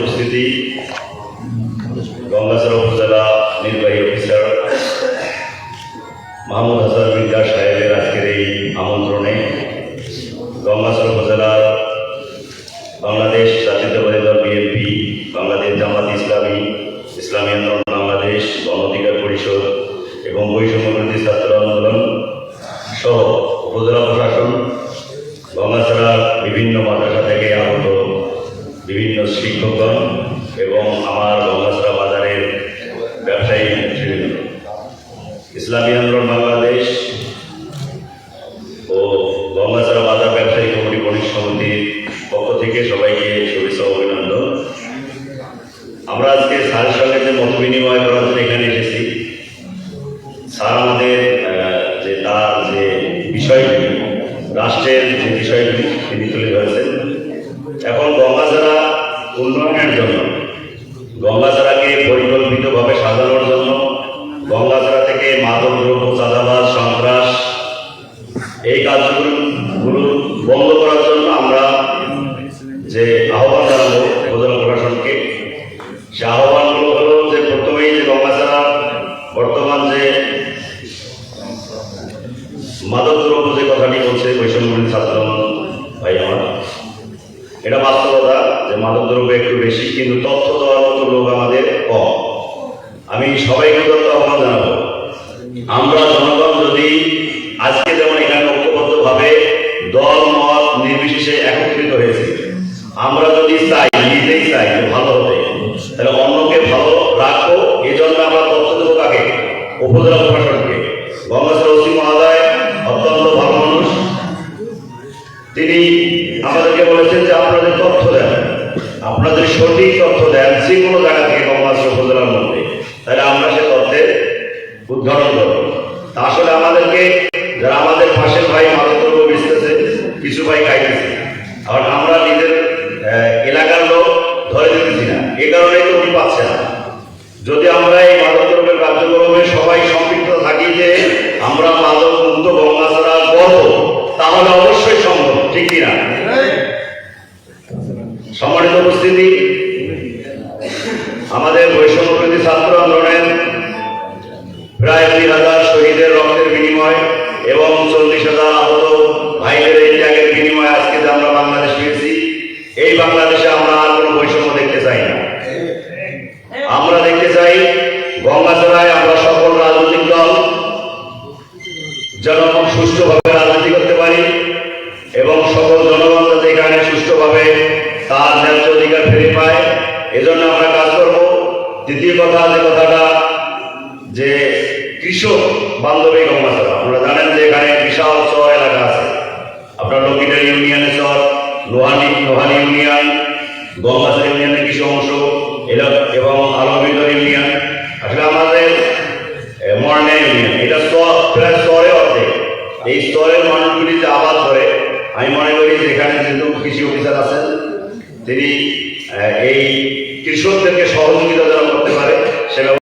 উপস্থিতি গঙ্গাচড়া উপজেলা নির্বাহী অফিসার মাহমুদ হাসান মির্জা সাহেবের আজকের এই আমন্ত্রণে গঙ্গাচড়া উপজেলার বাংলাদেশ জাতীয়তাবাদী দল বিএনপি, বাংলাদেশ জামাত ইসলামী ইসলামী আন্দোলন বাংলাদেশ, গণ অধিকার পরিষদ এবং বৈষম্যবিরোধী ছাত্র আন্দোলন সহ উপজেলা প্রশাসন গঙ্গাছড়ার বিভিন্ন মাদ্রাসা থেকে আগত বিভিন্ন শিক্ষকগণ এবং আমার গঙ্গাছড়া বাজারের ব্যবসায়ী নেতৃবৃন্দ ইসলামী আন্দোলন বাংলাদেশ ও গঙ্গাছড়া বাজার ব্যবসায়ী কমিটি বণিক সমিতির পক্ষ থেকে সবাইকে শুভেচ্ছা অভিনন্দন। আমরা আজকে স্যারের সঙ্গে যে মত বিনিময় করার জন্য এখানে এসেছি, স্যার আমাদের যে তার যে বিষয়গুলি, রাষ্ট্রের যে বিষয়গুলি তিনি তুলে ধরেছেন উন্নয়নের জন্য। গঙ্গাছড়াকে পরিকল্পিতভাবে সাজানোর জন্য গঙ্গাছড়া থেকে মাদক, দ্রব্য, চাঁদাবাজ, সন্ত্রাস এই কাজগুলো বন্ধ করার জন্য আমরা যে আহ্বান জানাব উপজেলা প্রশাসনকে, সে আহ্বানগুলো হলো যে প্রথমেই যে গঙ্গাছড়া বর্তমান যে মাদক, দ্রব্য যে কথাটি বলছে বৈষম্যবিরোধী ছাত্র সবাইকে তথ্য আহ্বান জানাব। আমরা জনগণ যদি আজকে যেমন এখানে ঐক্যবদ্ধভাবে দল, মত নির্বিশেষে একত্রিত হয়েছে, আমরা যদি চাই, নিজেই চাই ভালো হতে তাহলে অন্যকে ভালো রাখব এই জন্য আমরা তথ্য দেবো কাকে উপজেলা প্রশাসনকে। অত্যন্ত ভালো মানুষ। তিনি আমাদেরকে বলেছেন যে আপনাদের তথ্য দেন, আপনাদের সঠিক তথ্য দেন, যে কোনো জায়গা থেকে গঙ্গাসর উপজেলার তাহলে আমরা সে তথ্যের উদ্ঘাটন করব। তা আসলে আমাদেরকে যারা আমাদের পাশের ভাই মাদকদ্রব্য বেচতেছে কিছু ভাই খাইতেছে আর আমরা নিজের এলাকার লোক ধরে দিতেছি না। এ কারণেই তো উনি পাচ্ছে না। যদি আমরা এই মাদকদ্রব্যের কার্যক্রমে সবাই সম্পৃক্ত থাকি যে আমরা মাদক মুক্ত গঙ্গা ছাড়া করব তাহলে অবশ্যই সম্ভব ঠিক কিনা? সম্মানিত উপস্থিতি দুই হাজার শহীদের রক্তের বিনিময় এবং চল্লিশ হাজার আহত ভাইদের এই ত্যাগের বিনিময়ে আজকে যে আমরা বাংলাদেশ পেয়েছি এই বাংলাদেশে আমরা আর কোনো বৈষম্য দেখতে চাই না। আমরা দেখতে চাই গঙ্গাচড়ায় আমরা সকল রাজনৈতিক দল, যেন সুষ্ঠুভাবে রাজনীতি করতে পারি এবং সকল জনগণ যাতে এখানে সুষ্ঠুভাবে তার ন্যায্য অধিকার ফিরে পায়, এজন্য আমরা কাজ করব। দ্বিতীয় কথা, যে কথাটা কৃষক বান্ধবী আপনারা জানেন যে এখানে বিশাল চর এলাকা আছে। আপনার লকিটার ইউনিয়নের চর, লোহানি লোহানি ইউনিয়ন গঙ্গাচড়া ইউনিয়নের কিছু অংশ এবং আলমবিন্দর ইউনিয়ন। আসলে আমাদের ইউনিয়ন। এটা প্রায় অর্ধেক। এই স্তরের মানুষগুলি যে আবাদ করে, আমি মনে করি যে এখানে যেহেতু কৃষি অফিসার আছেন, তিনি এই কৃষকদেরকে সহযোগিতা যেন করতে পারে, সে